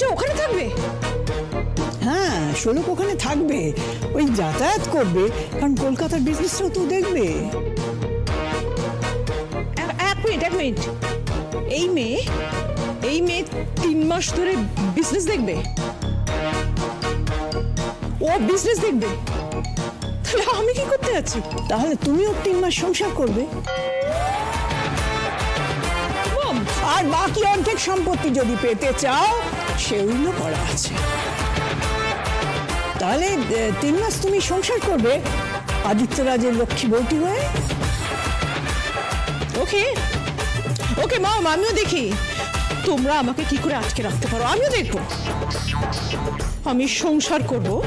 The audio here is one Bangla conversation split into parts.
মেয়েটা ওখানে থাকবে? হ্যাঁ শোলক ওখানে থাকবে। ওই যাতায়াত করবে কারণ কলকাতার বিজনেসটাও তো দেখবে। এক- এক মিনিট এক মিনিট। এই মেয়ে এই মেয়ে তিন মাস ধরে বিজনেস দেখবে? ও বিজনেস দেখবে? তাহলে আমি কি করতে আছি তাহলে তুমিও তিন মাস সংসার করবে। আর বাকি অর্ধেক সম্পত্তি যদি পেতে চাও সেগুলো করা আছে। তাহলে তিন মাস তুমি সংসার করবে আদিত্যরাজের লক্ষ্মী বউটি হয়ে? ওকে? ওকে, মম, আমিও দেখি। তোমরা আমাকে কি করে আটকে রাখতে পারো? আমিও দেখব। আমি সংসার করব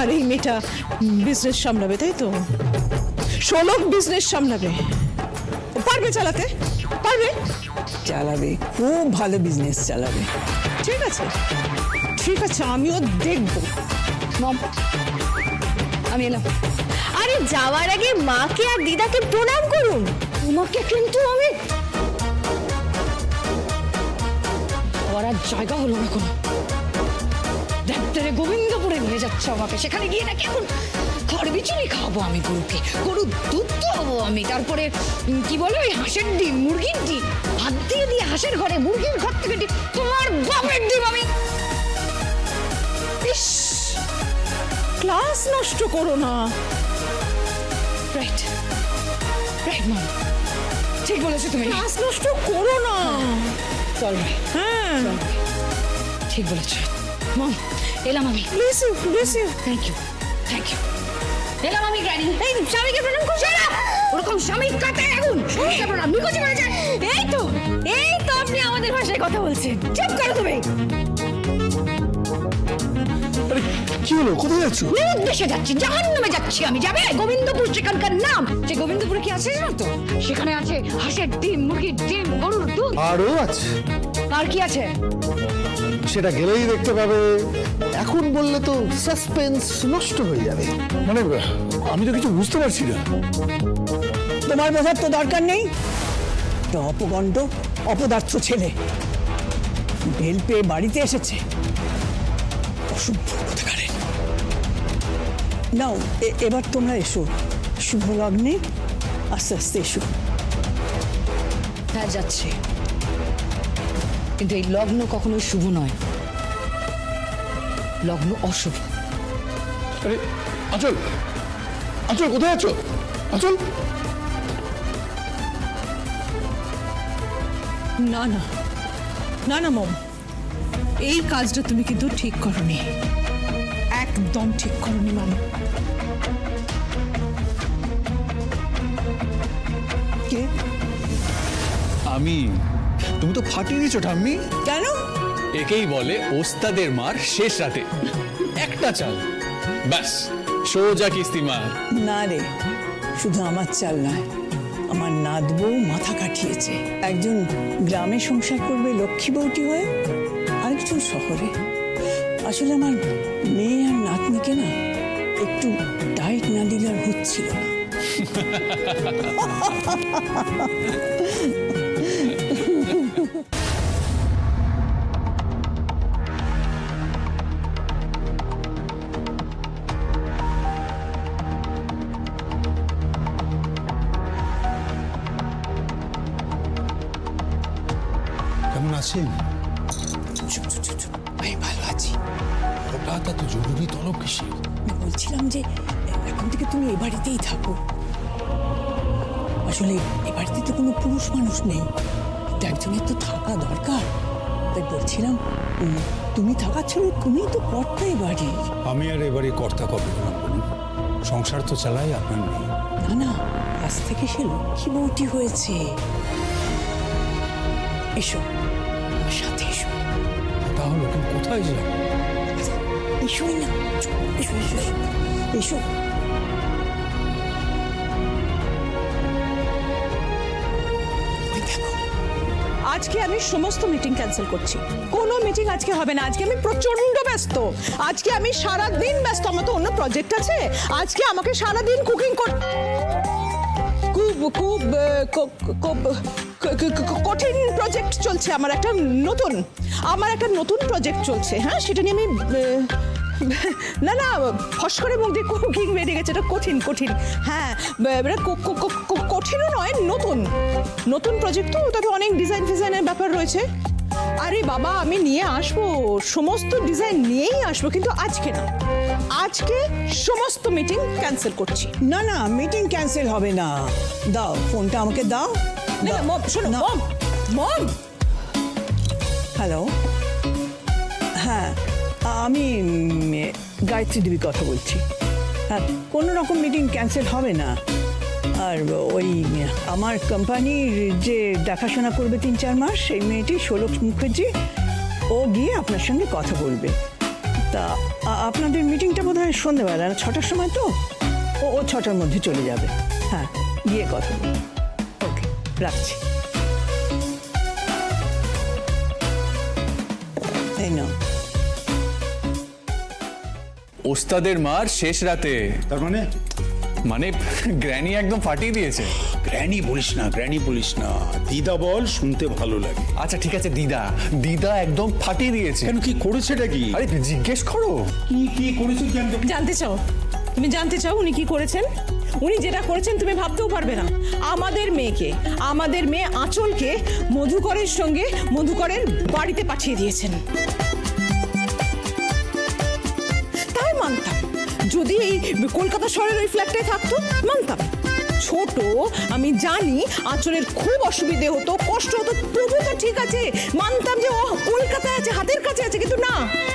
আর এই মেয়েটা বিজনেস সামলাবে, তাই তো? ষোলক বিজনেস সামলাবে। পারবে চালাতে? পারবে? চালাবে, খুব ভালো বিজনেস চালাবে। ঠিক আছে। ঠিক আছে আমিও দেখব। মম আমি এলাম। আরে যাওয়ার আগে মাকে আর দিদাকে প্রণাম করুন। তোমাকে কিন্তু আমি করার জায়গা হলো না কোনো। ডাক্তারে গোবিন্দপুরে নিয়ে যাচ্ছে আমাকে। সেখানে গিয়ে নাকি এখন খড় বিচুলি খাওয়াবো আমি গরুকে। গরুর দুধ তো হব আমি। তারপরে কি বলে ওই হাঁসের ডিম মুরগির ডিম? হাত দিয়ে দিয়ে হাঁসের ঘরে মুরগির ঘর থেকে ডিম। তোমার বাপের ডিম আমি। ইস! ক্লাস নষ্ট করো না। রাইট রাইট মম ঠিক বলেছ তুমি। ক্লাস নষ্ট করো না। চল হ্যাঁ। ঠিক বলেছ। মম এলাম আমি। Please you please you thank you thank you এলাম আমি এই স্বামীকে প্রণাম করছ না ওরকম স্বামী স্বামীকে প্রণাম নিকোচি বলেছে এই তো এই তো আপনি আমাদের ভাষায় কথা বলছেন। চুপ করো তুমি। কি হলো? কোথায় যাচ্ছ? যাচ্ছি জাহান্নামে যাচ্ছি আমি। যাবে গোবিন্দপুর সেখানকার নাম। সে গোবিন্দপুরে কি আছে জানো তো? সেখানে আছে হাঁসের ডিম মুরগির ডিম গরুর দুধ। আরও আছে। আর কি আছে? সেটা গেলেই দেখতে পাবে। এখন বললে তো সাসপেন্স নষ্ট হয়ে যাবে। মানে আমি তো কিছু বুঝতে পারছি না। তোমার বোঝার তো দরকার নেই। একটা অপগণ্ড অপদার্থ ছেলে বেল পেয়ে বাড়িতে এসেছে। অসভ্য কোথাকারের নাও এ- এবার তোমরা এসো। শুভ লগ্নে আস্তে আস্তে এসো। হ্যাঁ যাচ্ছে। কিন্তু এই লগ্ন কখনোই শুভ নয়। লগ্ন অশুভ। আরে আচল! আচল কোথায় আছো? আচল! না না। না না মম। এই কাজটা তুমি কিন্তু ঠিক করনি। একদম ঠিক করনি মম। কে? আমি? তুমি তো ফাটিয়ে দিয়েছ ঠাম্মি। কেন? একেই বলে ওস্তাদের মার শেষ রাতে। একটা চাল। ব্যাস সোজা কিস্তি মার না রে শুধু আমার চাল নয় আমার নাত বউ মাথা কাটিয়েছে। একজন গ্রামে সংসার করবে লক্ষ্মী বউটি হয়ে আরেকজন শহরে। আসলে আমার মেয়ে আর নাতনিকে না একটু ডায়েট না দিলে আর হচ্ছিল না। এখন থেকে তুমি এ বাড়িতেই থাকো। আসলে এ বাড়িতে তো কোনো পুরুষ মানুষ নেই। তো একজনের তো থাকা দরকার। তাই বলছিলাম তুমি থাকার ছিল তুমিই তো কর্তা এ বাড়ির আমি আর এবারে কর্তা কবে হলাম সংসার তো চালাই আপনার নেই। না না আজ থেকে সে লক্ষ্মী বউটি হয়েছে। এসো সাথে এসো। তাহলে কোথায় যাব এসোই না এসো এসো এসো। আজকে আমি সমস্ত মিটিং ক্যান্সেল করছি। কোনো মিটিং আজকে হবে না। আজকে আমি প্রচণ্ড ব্যস্ত। আজকে আমি সারা দিন ব্যস্ত। আমার তো অন্য প্রজেক্ট আছে। আজকে আমাকে সারা দিন কুকিং কর খুব খুব কঠিন প্রজেক্ট চলছে। আমার একটা নতুন, আমার একটা নতুন প্রজেক্ট চলছে। হ্যাঁ সেটা নিয়ে আমি না না ফস করে মুখ দিয়ে কুকিং বেরিয়ে গেছে এটা কঠিন কঠিন। হ্যাঁ এটা ক- কঠিনও নয় নতুন। নতুন প্রজেক্ট তো তাতে অনেক ডিজাইন ফিজাইনের ব্যাপার রয়েছে। আরে বাবা আমি নিয়ে আসব সমস্ত ডিজাইন নিয়েই আসব কিন্তু আজকে না। আজকে সমস্ত মিটিং ক্যান্সেল করছি। না না মিটিং ক্যান্সেল হবে না। দাও ফোনটা আমাকে দাও। না মম শোনো না। মম মম। হ্যালো হ্যাঁ আমি গায়ত্রী দেবী কথা বলছি। হ্যাঁ কোনো রকম মিটিং ক্যান্সেল হবে না। আর ওই, আমার কোম্পানির যে দেখাশোনা করবে তিন চার মাস, সেই মেয়েটি ষোলক মুখার্জি, ও গিয়ে আপনার সঙ্গে কথা বলবে। তা আপনাদের মিটিংটা বোধ হয় সন্ধ্যেবেলা না ছটার সময় তো? ও ও ছটার মধ্যে চলে যাবে। হ্যাঁ গিয়ে কথা বলবে। ওকে, রাখছি। এই নাও। ওস্তাদের মার শেষ রাতে। তার মানে? মানে গ্র্যানি একদম ফাটিয়ে দিয়েছে। গ্র্যানি বলিস না গ্র্যানি বলিস না। দিদা বল শুনতে ভালো লাগে। আচ্ছা ঠিক আছে দিদা। দিদা একদম ফাটিয়ে দিয়েছে। কেন কি করেছেটা কি? আরে জিজ্ঞেস করো। কি কি করেছে জানতে চাও। তুমি জানতে চাও উনি কি করেছেন? উনি যেটা করেছেন তুমি ভাবতেও পারবে না। আমাদের মেয়েকে আমাদের মেয়ে আঁচলকে মধুকরের সঙ্গে মধুকরের বাড়িতে পাঠিয়ে দিয়েছেন। যদি এই কলকাতা শহরের ওই ফ্ল্যাটটায় থাকতো, মানতাম। ছোট, আমি জানি আঁচলের খুব অসুবিধে হতো, কষ্ট হতো তবু তো ঠিক আছে। মানতাম যে ও কলকাতায় আছে, হাতের কাছে আছে, কিন্তু না,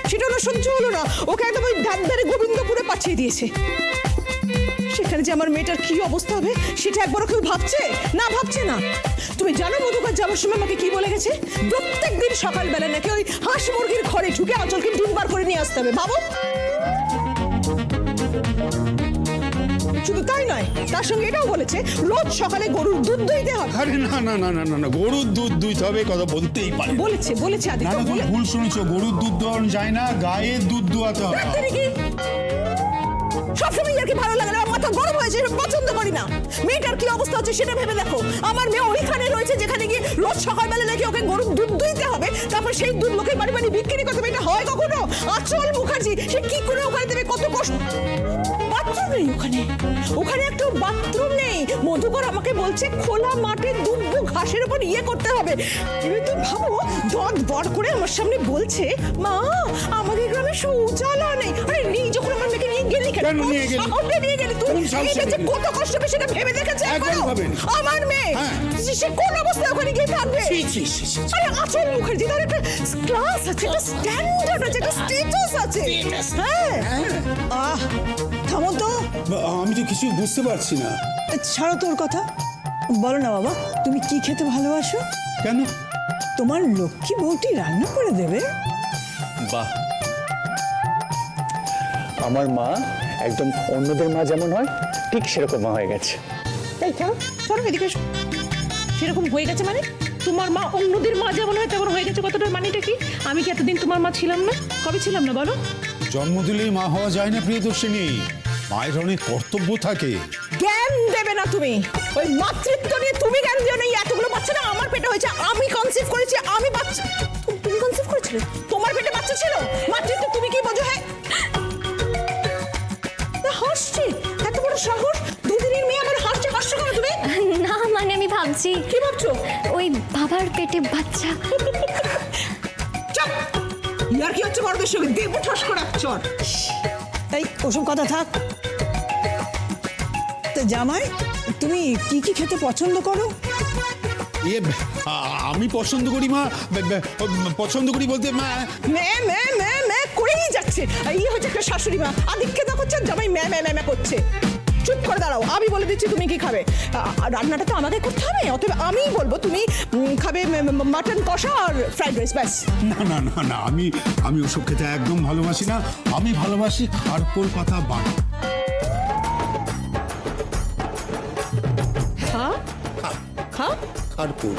সেটা হলো সহ্য হলো না। ওকে একদম ওই ধারে গোবিন্দপুরে পাঠিয়ে দিয়েছে। সেখানে যে আমার মেয়েটার কি অবস্থা হবে, সেটা একবারও কেউ ভাবছে? না ভাবছে না। তুমি জানো মধুকার যাওয়ার সময় আমাকে কি বলে গেছে? প্রত্যেক দিন সকালবেলা নাকি ওই হাঁস মুরগির ঘরে ঢুকে আঁচলকে ডিম করে নিয়ে আসতে হবে, ভাবো। শুধু তাই নয় তার সঙ্গে এটাও বলেছে রোজ সকালে গরুর দুধ দইতে হবে। আরে না না না না না না গরুর দুধ দুইতে হবে কথা বলতেই পারে। বলেছে বলেছে আদিত্য না তুমি ভুল শুনেছো গরুর দুধ দোয়ানো যায় না গায়ের দুধ দোয়াতে হবে। কি? সবসময় আর কি ভালো লাগে না মাথা গরম হয়েছে পছন্দ করি না। মেয়েটার কি অবস্থা হচ্ছে সেটা ভেবে দেখো। আমার মেয়ে ওইখানে রয়েছে যেখানে গিয়ে রোজ সকালবেলা নাকি ওকে গরুর দুধ দুইতে হবে তারপর সেই দুধ লোকের বাড়ি বাড়ি বিক্রি করতে হবে এটা হয় কখনো? আচল মুখার্জি সে কি করে ওখানে দেবে কত কষ্ট? ওখানে একটু বাথরুম নেই। মধুকর আমাকে বলছে খোলা মাঠে দুব্বু ঘাসের উপর ইয়ে করতে হবে। তুই ভাবো দদ বড় করে আমার সামনে বলছে মা আমাদের গ্রামে শৌচালয় নেই। আরে নেই যখন আমার মেয়েকে নিয়ে গেলি কেন? নিয়ে গেলি? নিয়ে গেলি তুই? এটা কত কষ্ট হবে সেটা ভেবে দেখেছে। আমার মেয়ে? হ্যাঁ। সে- কোন অবস্থায় ওখানে গিয়ে থাকবে। আরে আচল মুখার্জি তার একটা ক্লাস আছে একটা স্ট্যান্ডার্ড আছে একটা স্ট্যাটাস আছে। হ্যাঁ। আহ। থামো তো। আমি তো কিছু বুঝতে পারছি না। ছাড়ো তোর কথা। বলো না বাবা তুমি কি খেতে ভালোবাসো? কেন? তোমার লক্ষ্মী বউটি রান্না করে দেবে। বাহ। আমার মা একদম অন্যদের মা যেমন হয় ঠিক সেরকম মা হয়ে গেছে। এই চলো চলো এদিকে সেরকম হয়ে গেছে মানে? তোমার মা অন্যদের মা যেমন হয় তেমন হয়ে গেছে কতটা মানেটা কি? আমি কি এতদিন তোমার মা ছিলাম না? কবে ছিলাম না বলো? জন্ম দিলেই মা হওয়া যায় না প্রিয়দর্শিনী। মায়ের অনেক কর্তব্য থাকে। জ্ঞান দেবে না তুমি। ওই মাতৃত্ব নিয়ে তুমি জ্ঞান দিও না এই এতগুলো বাচ্চা না আমার পেটে হয়েছে আমি কনসিভ করেছি আমি বাচ্চা তুমি কনসিভ করেছিলে? তোমার পেটে বাচ্চা ছিল? মাতৃত্ব তুমি কি বোঝো হ্যাঁ? হাসছে এত বড় সাহস? দুদিনের মেয়ে আমার হাসছে হাসছো কেন তুমি? না মানে আমি ভাবছি কি ভাবছ? ওই বাবার পেটে বাচ্চা। চপ! ইয়ার কি হচ্ছে বড়দের সঙ্গে? দেবো ঠাস করে এক চট এই ওসব কথা থাক। জামাই তুমি কি কি খেতে পছন্দ করো? আ- আমি পছন্দ করি মা পছন্দ করি বলতে মা মে মে মে মে করেই যাচ্ছে। এই হচ্ছে একটা শাশুড়ি মা। আদিক্ষে দেখো হচ্ছে জামাই মে মে মে মে করছে। চুপ করে দাঁড়াও আমি বলে দিচ্ছি তুমি কি খাবে। রান্নাটা তো আমাকে করতে হবে অতএব আমিই বলব তুমি খাবে মাটন কষা আর ফ্রাইড রাইস ব্যাস। না না না না আমি আমি ওসব খেতে একদম ভালোবাসি না। আমি ভালোবাসি খারপোল পাতা বাটা। খা খারকোল।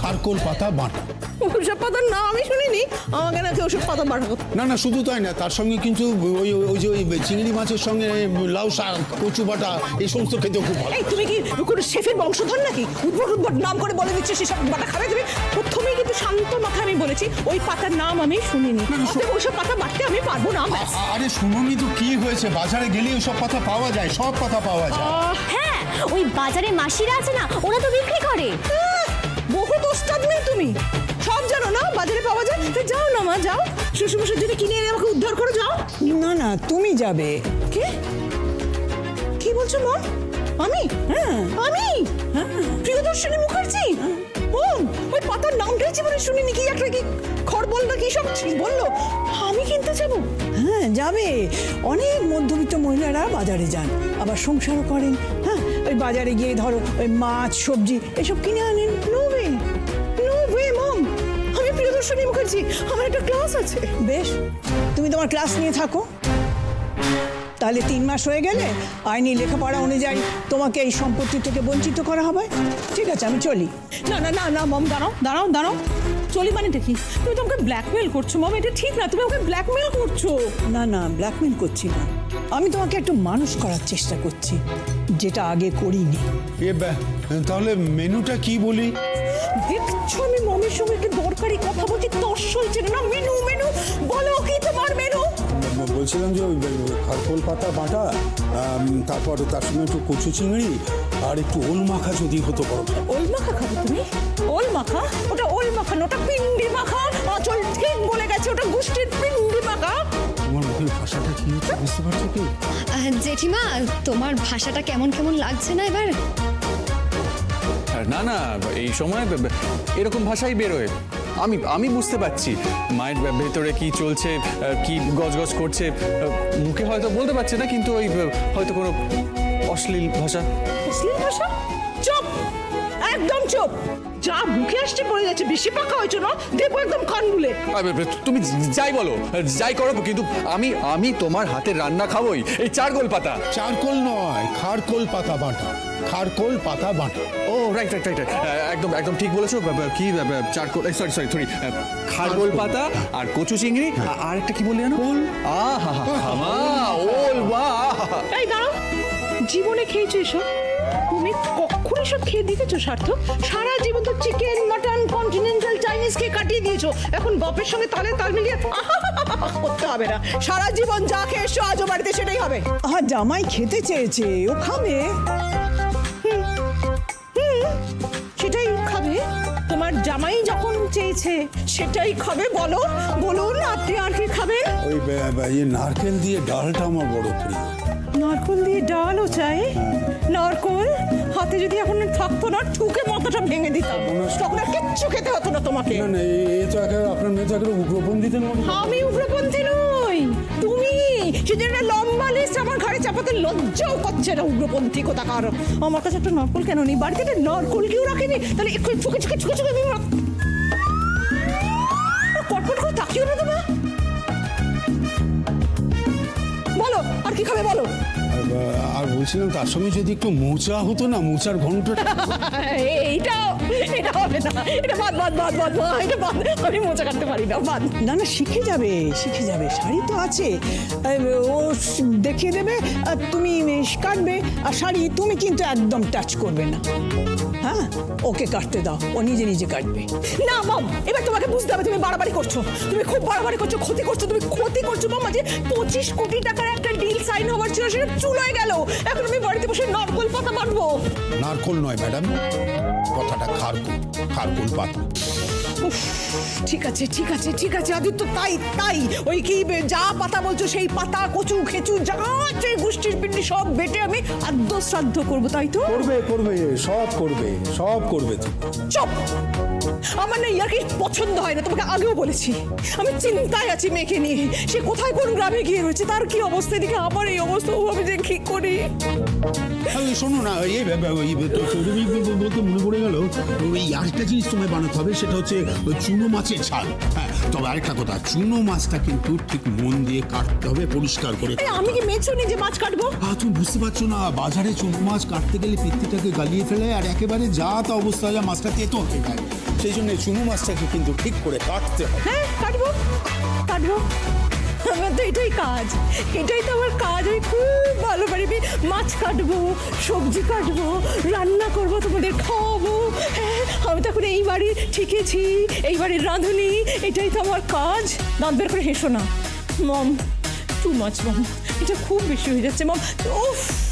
খারকোল পাতা বাটা। ওসব পাতার নাম আমি শুনিনি। আমাকে নাকি ওসব পাতা পাঠাবো না না শুধু তাই না তার সঙ্গে কিন্তু ওই ওই যে ওই চিংড়ি মাছের সঙ্গে লাউ শাক কচু বাটা এই সমস্ত খেতে খুব ভালো। এই তুমি কি কোনো শেফের বংশধর নাকি? উদ্ভট উদ্ভট নাম করে বলে দিচ্ছে সেসব বাটা খাবে তুমি? প্রথমেই কিন্তু শান্ত মাথায় আমি বলেছি ওই পাতার নাম আমি শুনিনি। ওইসব পাতা বাটতে আমি পারব না আরে শুনুনি তো কি হয়েছে? বাজারে গেলে সব পাতা পাওয়া যায় সব পাতা পাওয়া যায়। হ্যাঁ ওই বাজারে মাসিরা আছে না ওরা তো বিক্রি করে। বহুত ওস্তাদ নেই তুমি। সব জানো না বাজারে পাওয়া যায়। তো যাও না মা যাও। শ্বশুরমশার জন্য কিনে এনে আমাকে উদ্ধার করে যাও। না না তুমি যাবে। কে? কি বলছো মা? আমি? হ্যাঁ। আমি? প্রিয়দর্শনী মুখার্জি? ও ওই পাতার নামটাই জীবনে শুনিনি কি একটা কি খড়বল না কি সব বলল আমি কিনতে যাব? হ্যাঁ যাবে। অনেক মধ্যবিত্ত মহিলারা বাজারে যান আবার সংসারও করেন। হ্যাঁ ওই বাজারে গিয়ে ধরো ওই মাছ, সবজি, এসব কিনে আনেন no way no way mom আমি প্রিয়দর্শনী মুখার্জি, আমার একটা ক্লাস আছে। বেশ, তুমি তোমার ক্লাস নিয়ে থাকো। তাহলে তিন মাস হয়ে গেলে আইনি লেখাপড়া অনুযায়ী তোমাকে এই সম্পত্তি থেকে বঞ্চিত করা হবে। ঠিক আছে, আমি চলি। না না না না মম দাঁড়াও দাঁড়াও দাঁড়াও। চলি মানে দেখি। তুমি তো আমাকে ব্ল্যাকমেল করছ মম এটা ঠিক না তুমি আমাকে ব্ল্যাকমেল করছ। না না ব্ল্যাকমেল করছি না। আমি তোমাকে একটু মানুষ করার চেষ্টা করছি যেটা আগে করিনি। এ ব্যা, তাহলে মেনুটা কি বলি? দেখছ আমি মমের সঙ্গে একটা দরকারি কথা বলছি? তর্স হয়েছে না মেনু মেনু বলো কি তোমার মেনু? বলছিলাম যে ওই খারকোল পাতা বাটা তারপর তার সঙ্গে একটু কচু চিংড়ি আর একটু ওল মাখা যদি হতো বড় ওল মাখা খাবে তুমি? ওল মাখা ওটা ওল মাখা না ওটা পিন্ডি মাখা। অচল ঠিক বলে গেছে ওটা গুষ্টির পিন্ডি মাখা। তোমার মুখের ভাষাটা কি হচ্ছে বুঝতে পারছ কি? জেঠিমা তোমার ভাষাটা কেমন কেমন লাগছে না এবার? না না এই সময় এরকম ভাষাই বেরোয়। আমি আমি বুঝতে পারছি। মায়ের ভেতরে কি চলছে কি গজগজ করছে মুখে হয়তো বলতে পারছে না কিন্তু ওই হয়তো কোনো অশ্লীল ভাষা। মুসলিম ভাষা? চুপ! একদম চুপ! যা মুখে আসছে পড়ে যাচ্ছে বেশি পাকা হয়েছে না? দেবো একদম কান বুলে তুমি যাই বলো যাই করো কিন্তু আমি আমি তোমার হাতের রান্না খাবোই। এই চারকোল পাতা। চারকোল নয় খারকোল পাতা বাটা। খারকোল পাতা বাটা। ও রাইট রাইট রাইট একদম একদম ঠিক বলেছ। কি চারকোল সরি সরি সরি খারগোল পাতা আর কচু চিংড়ি আর একটা কি বললি জানো? আহা ওল বাহ এই দাঁড়াও। জীবনে খেয়েছো এসব? তুমি কখন এসব খেয়ে দেখেছ সার্থক? সারা জীবন তো চিকেন মাটন কন্টিনেন্টাল চাইনিজ খেয়ে কাটিয়ে দিয়েছ। এখন বাপের সঙ্গে তালে তাল মিলিয়ে করতে হবে না। সারা জীবন যা খেয়ে এসছো আজও বাড়িতে সেটাই হবে। আহা জামাই খেতে চেয়েছে ও খাবে? জামাই যখন চেয়েছে সেটাই খাবে বলো বলুন আপনি আর কি খাবেন ওই ইয়ে নারকেল দিয়ে ডালটা আমার বড় প্রিয় নারকল দিয়ে ডালও চাই নারকেল হাতে যদি এখন থাকতো না ঠুকে মাথাটা ভেঙে দিতাম তখন আর কিচ্ছু খেতে হতো না তোমাকে না না এ- এ তো একেবারে আপনার মেয়ে তো একেবারে উগ্রপন্থীদের মতো আমি উগ্রপন্থী নই তুমি? সেজন্য লম্বা লিস্ট আমার ঘরে চাপাতে লজ্জাও করছে না উগ্রপন্থী কোথাকার। আমার কাছে একটা নারকল কেন নেই? বাড়িতে একটা নারকল কেউ রাখেনি? তাহলে একটু ছুকে ছুকে ছুকে ছুকে আমি কটকট করে তাকিও না তোমার? বলো আর কি খাবে বলো? আর, বলছিলাম তার সঙ্গে যদি একটু মোচা হতো না মোচার ঘন্টটা এইটা এটা হবে না। এটা বাদ বাদ বাদ বাদ এটা বাদ। আমি মোচা কাটতে পারি না, বাদ। না না, শিখে যাবে শিখে যাবে। শাড়ি তো আছে। ও দেখিয়ে দেবে, আর তুমি কাটবে, আর শাড়ি তুমি কিন্তু একদম টাচ করবে না। হ্যাঁ? ওকে কাটতে দাও। ও নিজে নিজে কাটবে। না, মম, এবার তোমাকে বুঝতে হবে তুমি বাড়াবাড়ি করছ। তুমি খুব বাড়াবাড়ি করছ, ক্ষতি করছ, তুমি ক্ষতি করছ, মামা, যে পঁচিশ কোটি টাকার একটা ডিল সাইন হওয়ার ছিল, সেটা চুলোয় গেল। এখন আমি বাড়িতে বসে নরকল পাতা মারবো নারকোল নয় ম্যাডাম কথাটা খারকুল খারকুল পাতা। উফ, ঠিক আছে ঠিক আছে ঠিক আছে আদিত্য তাই তাই। ওই কি যা পাতা বলছো সেই পাতা কচু খেচু যা আছে গোষ্ঠীর পিন্ডি সব বেটে আমি আদ্য শ্রাদ্ধ করব তাই তো? করবে করবে সব করবে সব করবে তো। চুপ! আমার না ইয়ার কি পছন্দ হয় না তোমাকে আগেও বলেছি। আমি চিন্তায় আছি মেয়েকে নিয়ে। সে কোথায় কোন গ্রামে গিয়ে রয়েছে তার কি অবস্থা এদিকে আমার এই অবস্থা ও আমি যে কি করি? শোনো না এই তুমি বলতে মনে পড়ে গেল ওই আরেকটা জিনিস তোমায় বানাতে হবে সেটা হচ্ছে ওই চুনো মাছের ঝাল। হ্যাঁ তবে আরেকটা কথা চুনো মাছটা কিন্তু ঠিক মন দিয়ে কাটতে হবে পরিষ্কার করে আমি কি মেয়েছো যে মাছ কাটবো? তুমি বুঝতে পারছ না বাজারে চুনো মাছ কাটতে গেলে পিত্তিটাকে গালিয়ে ফেলে আর একেবারে যা তা অবস্থা হয় মাছটা তেতো হয়ে যায়। সেই জন্য চুনো মাছটাকে কিন্তু ঠিক করে কাটতে হবে। হ্যাঁ কাটবো কাটবো। আমার তো এটাই কাজ। এটাই তো আমার কাজ। আমি খুব ভালো পারি। মাছ কাটবো, সবজি কাটবো, রান্না করব, তোমাদের খাওয়াবো। হ্যাঁ আমি তো এখন এই বাড়ির ঠিকেছি, এই বাড়ির রাঁধুনি। এটাই তো আমার কাজ। দাঁত বের করে হেসো না। মম টু মাছ মম। এটা খুব বেশি হয়ে যাচ্ছে, মম। উফ!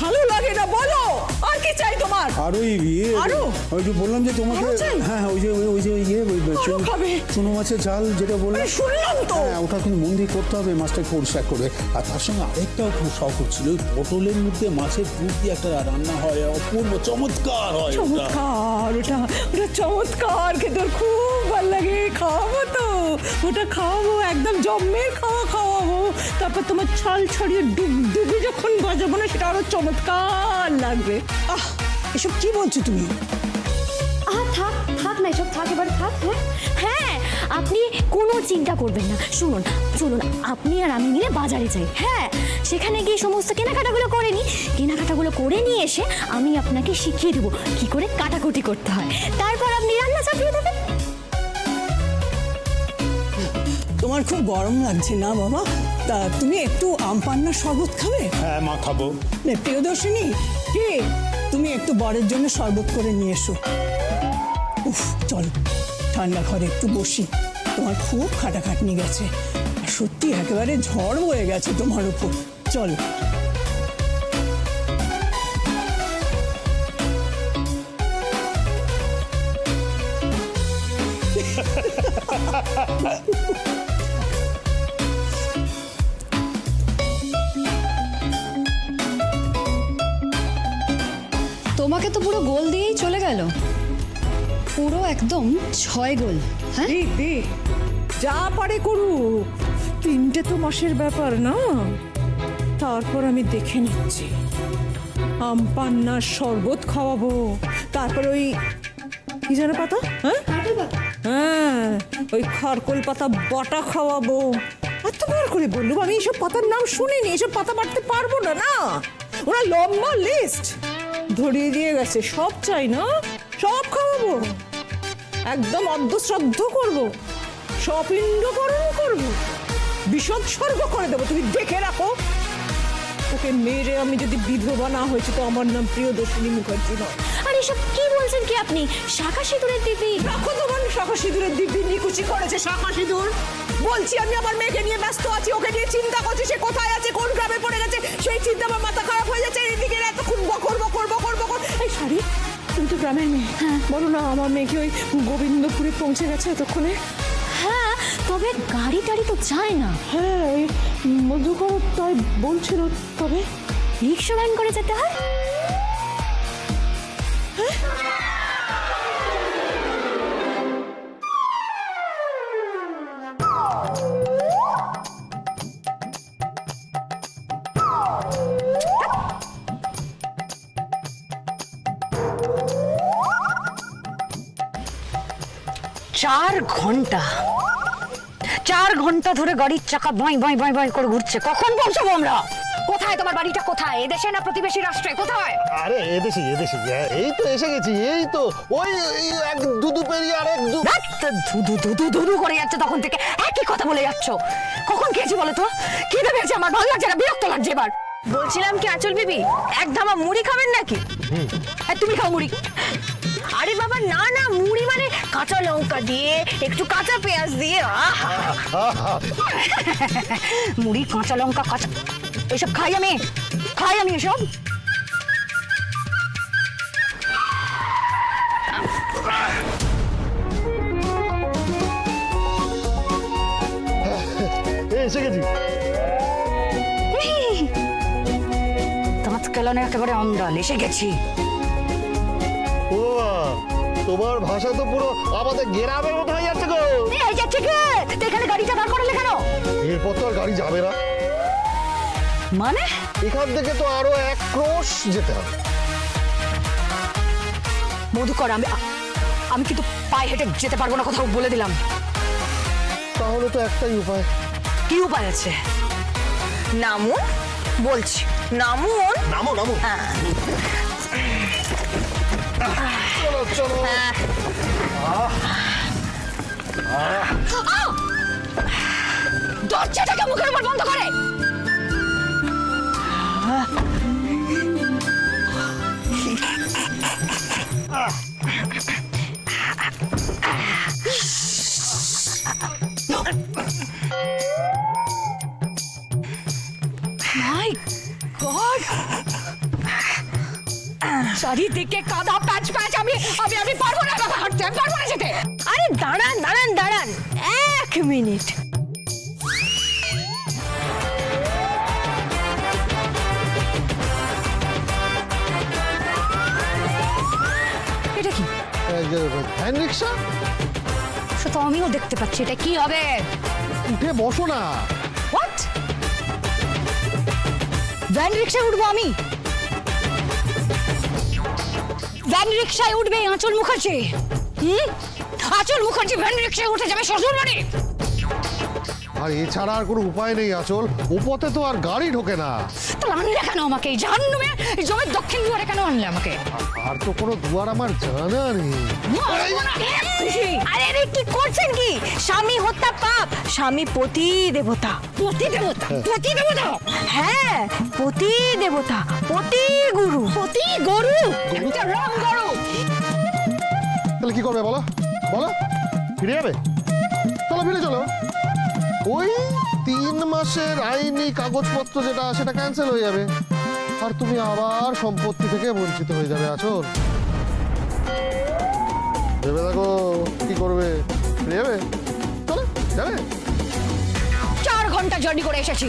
ভালো লাগে না বলো। আর কি চাই তোমার? আর ওই ইয়ে আরও? ওই যে বললাম যে তোমাকে আরও চাই? হ্যাঁ হ্যাঁ ওই যে ওই- ওই যে ইয়ে ওই চুনো- খাবে? চুনো মাছের ঝাল যেটা বললাম। আরে শুনলাম তো। হ্যাঁ ওটা কিন্তু মন দিয়ে করতে হবে মাছটাকে পরিষ্কার করে। আর তার সঙ্গে আরেকটাও খুব শখ হচ্ছিল ওই পটলের মধ্যে মাছের পুর দিয়ে একটা রান্না হয় অপূর্ব চমৎকার হয় ওটা। চমৎকার ওটা ওটা চমৎকার খেতে ওর খুব ভালো লাগে খাওয়াবো তো। ওটা খাওয়াবো, একদম জম্মের খাওয়া খাওয়াবো। তারপর তোমার ছাল ছড়িয়ে ডুব ডুবে যখন বাজাবো না, সেটা আরও চমৎকার লাগবে। আহ, এসব কি বলছো তুমি? আহ, থাক থাক না এসব, থাক এবার, থাক হ্যাঁ? হ্যাঁ আপনি কোনো চিন্তা করবেন না। শুনুন শুনুন, আপনি আর আমি মিলে বাজারে যাই হ্যাঁ? সেখানে গিয়ে সমস্ত কেনাকাটাগুলো করে নিই। কেনাকাটাগুলো করে নিয়ে এসে আমি আপনাকে শিখিয়ে দেবো কি করে কাটাকুটি করতে হয়। তারপর আপনি রান্না চাপিয়ে দেবেন। তোমার খুব গরম লাগছে না বাবা? তা তুমি একটু আম পান্নার শরবত খাবে? হ্যাঁ মা খাব। নে, প্রিয়দর্শিনী কে? তুমি একটু বরের জন্য শরবত করে নিয়ে এসো। উফ চল ঠান্ডা ঘরে একটু বসি। তোমার খুব খাটাখাটনি গেছে। আর সত্যি একেবারে ঝড় বয়ে গেছে তোমার উপর। চলো। একদম ছয় গোল হ্যাঁ? দিক দিক যা পারে করুক। তিনটে তো মাসের ব্যাপার না। তারপর আমি দেখে নিচ্ছি। আম পান্নার শরবত খাওয়াবো। তারপর ওই কি যেন পাতা? হ্যাঁ? হ্যাঁ ওই খারকোল পাতা বটা খাওয়াবো। আর তো এতবার করে বললুম আমি এইসব পাতার নাম শুনিনি এসব পাতা বাড়তে পারব না না। ওরা লম্বা লিস্ট ধরিয়ে দিয়ে গেছে সব চাই না সব খাওয়াবো। একদম অর্ধশ্রদ্ধ করব। সপিণ্ডকরণ করব। বিসৎসর্গ করে দেবো। তুমি দেখে রাখো। ওকে মেরে আমি যদি বিধবা না হয়েছি তো আমার নাম প্রিয়দর্শিনী মুখার্জি নয়। আর এসব কি বলছেন কি আপনি? শাখা সিঁদুরের দিদি রাখো তোমার শাখা সিঁদুরের দিব্যি নিকুচি করেছে শাখা সিঁদুর। বলছি আমি আমার মেয়েকে নিয়ে ব্যস্ত আছি ওকে নিয়ে চিন্তা করছি সে কোথায় আছে কোন গ্রামে পড়ে গেছে সেই চিন্তা আমার মাথা খারাপ হয়ে যাচ্ছে এদিকে এতক্ষণ বকর বকর বকর বকর। এই শাড়ি তুমি তো গ্রামের মেয়ে। বলো না আমার মেয়েকে ওই গোবিন্দপুরে পৌঁছে গেছে এতক্ষণে? হ্যাঁ তবে গাড়ি টাড়ি তো যায় না। হ্যাঁ মধুকর তাই বলছিল তবে? রিক্সা ভ্যান করে যেতে হয়? চার ঘণ্টা। চার ঘণ্টা ধরে গাড়ির চাকা বাঁই বাঁই বাঁই বাঁই করে ঘুরছে। কখন পৌঁছাবো আমরা? কোথায় তোমার বাড়িটা? কোথায়? এদেশে না প্রতিবেশী রাষ্ট্রে? কোথায়? আরে এদেশি এদেশি। এই তো এসে গেছি এই তো। ওই এক দুদু পেরিয়ে আর এক দু ধ্যাৎ, ধুধু ধুধু ধুধু করে যাচ্ছে তখন থেকে। একই কথা বলে যাচ্ছ। কখন খেয়েছি বলো তো? কি ভেবেছে আমার ভালো লাগছে না বিরক্ত লাগছে এবার। বলছিলাম কি আচল বিবি এক ধামা মুড়ি খাবেন নাকি? আর তুমি খাও মুড়ি। আরে বাবা না না মুড়ি মানে কাঁচা লঙ্কা দিয়ে একটু কাঁচা পেঁয়াজ দিয়ে আহা। মুড়ি কাঁচা লঙ্কা কাঁচা এসব খাই আমি খাই আমি এসব। এসে গেছি। দাঁত কেলানে একেবারে অন্ডাল এসে গেছি। ও তোমার ভাষা তো পুরো আমাদের গ্রামের মতো হয়ে যাচ্ছে গো। এই যাচ্ছে কে? এখানে গাড়িটা দাঁড় করালে কেন? এরপর তো আর গাড়ি যাবে না। মানে? এখান থেকে তো আরও এক ক্রোশ যেতে হবে। মধুকর আমি আমি কিন্তু পায়ে হেঁটে যেতে পারব না কোথাও বলে দিলাম। তাহলে তো একটাই উপায়। কি উপায় আছে? নামুন বলছি। নামুন। নামো নামো। হ্যাঁ। চলো চলো। দরজাটাকে মুখের উপর বন্ধ করে। চারিদিকে কাদা প্যাচ প্যাচ আমি আমি আমি পারব না বাবা হাঁটতে আমি পারব না যেতে। আরে দাঁড়ান দাঁড়ান দাঁড়ান। এক মিনিট। এটা কি? Van rickshaw? সে তো আমিও দেখতে পাচ্ছি এটা কি হবে? উঠে বসো না। হোয়াট ভ্যান রিক্সায় উঠবো আমি? ভ্যান রিক্সায় উঠবে আঁচল মুখার্জি। হুম? আঁচল মুখার্জি ভ্যান রিক্সায় উঠে যাবে শ্বশুর বাড়ি। আর এছাড়া আর কোনো উপায় নেই আচল। পথে তো আর গাড়ি ঢোকে না। তাহলে আনলে কেন আমাকে? এই জাহান্নুমে এই জমের দক্ষিণ দুয়ারে কেন আনলে আমাকে? আর তো কোনো দুয়ার আমার জানা নেই। মারবো না, খুশি। আরে আরে কি করছেন কি? স্বামী হত্যা পাপ স্বামী পতি দেবতা পতি দেবতা পতি দেবতা হ্যাঁ পতি দেবতা পতি গুরু পতি গরু একটা রং গরু তাহলে কি করবে বলো? বলো? ফিরে যাবে? চলো ফিরে চলো। ওই তিন মাসের আইনি কাগজপত্র যেটা সেটা ক্যান্সেল হয়ে যাবে। আর তুমি আবার সম্পত্তি থেকে বঞ্চিত হয়ে যাবে আচল। ভেবে দেখো কি করবে। ফিরে যাবে? চলো যাবে? চার ঘণ্টা জার্নি করে এসেছি।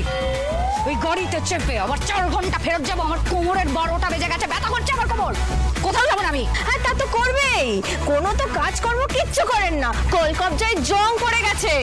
ওই গাড়িতে চেপে আবার চার ঘণ্টা ফেরত যাব আমার কোমরের বারোটা বেজে গেছে ব্যথা করছে আমার কোমর। কোথাও যাব না আমি। হ্যাঁ তা তো করবেই। কোনো তো কাজ কর্ম কিচ্ছু করেন না। কল কবজায় জং পড়ে গেছে।